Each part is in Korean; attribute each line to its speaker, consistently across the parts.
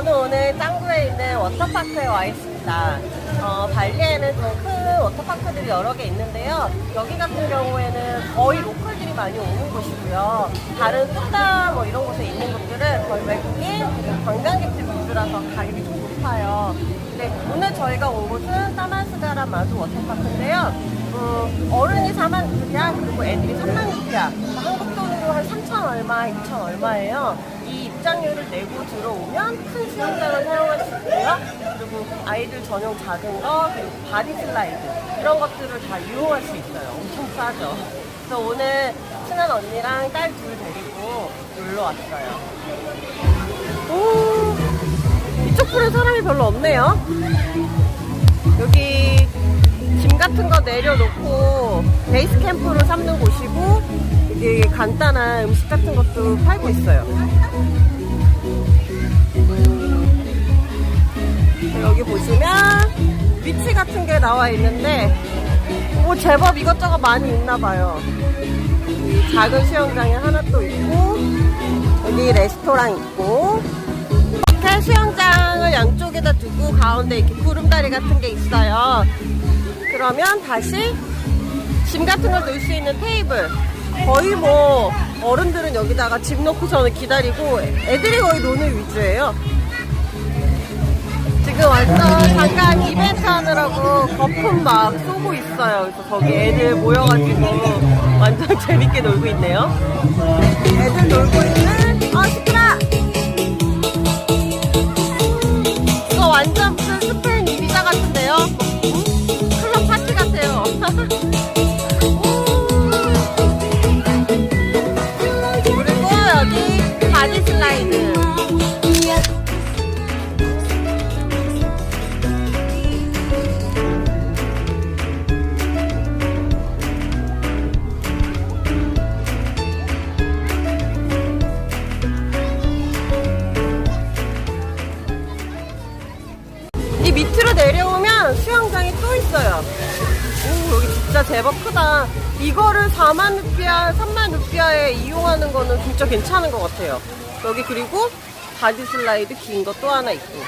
Speaker 1: 저는 오늘 짱구에 있는 워터파크에 와 있습니다. 어, 발리에는 좀 큰 워터파크들이 여러 개 있는데요. 여기 같은 경우에는 거의 로컬들이 많이 오는 곳이고요. 다른 푸다 뭐 이런 곳에 있는 곳들은 거의 외국인 관광객들 위주라서 가격이 좀 높아요. 근데 오늘 저희가 온 곳은 사만스가라 마두 워터파크인데요. 음, 어른이 4만 루피아 그리고 애들이 3만 루피아 한국 돈으로 한 3천 얼마, 2천 얼마예요. 이 입장료를 내고 들어오면 큰 수영장을 사용할 수 있고요. 그리고 아이들 전용 작은 거, 그리고 바디 슬라이드 이런 것들을 다 이용할 수 있어요. 엄청 싸죠. 그래서 오늘 친한 언니랑 딸 둘 데리고 놀러 왔어요. 오, 이쪽 풀에 사람이 별로 없네요. 같은 거 내려놓고 베이스 캠프로 삼는 곳이고 여기 간단한 음식 같은 것도 팔고 있어요. 여기 보시면 위치 같은 게 나와 있는데 뭐 제법 이것저것 많이 있나 봐요. 이 작은 수영장에 하나 또 있고 여기 레스토랑 있고 이렇게 수영장 을 양쪽에다 두고 가운데 이렇게 구름다리 같은 게 있어요. 그러면 다시 짐 같은 걸 놓을 수 있는 테이블. 거의 뭐 어른들은 여기다가 짐 놓고 저는 기다리고 애들이 거의 노는 위주예요. 지금 완전 잠깐 이벤트 하느라고 거품 막 쏘고 있어요. 그래서 거기 애들 모여가지고 완전 재밌게 놀고 있네요. 애들 놀고 있는 제법 크다. 이거를 4만 루피아, 3만 루피아에 이용하는 거는 진짜 괜찮은 것 같아요. 여기 그리고 바디 슬라이드 긴 거 또 하나 있고.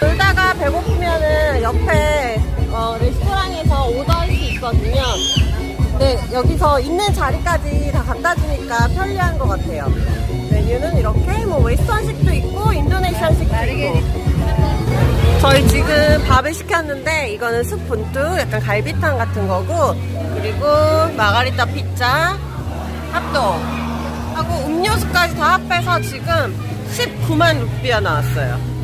Speaker 1: 놀다가 배고프면은 옆에 어, 레스토랑에서 오더할 수 있거든요. 네, 여기서 있는 자리까지 다 갖다 주니까 편리한 것 같아요. 메뉴는 이렇게 뭐 웨스턴식도 있고 밥을 시켰는데 이거는 스푼뚜 약간 갈비탕 같은 거고 그리고 마가리타 피자 핫도그 하고 음료수까지 다 합해서 지금 19만 루피아 나왔어요.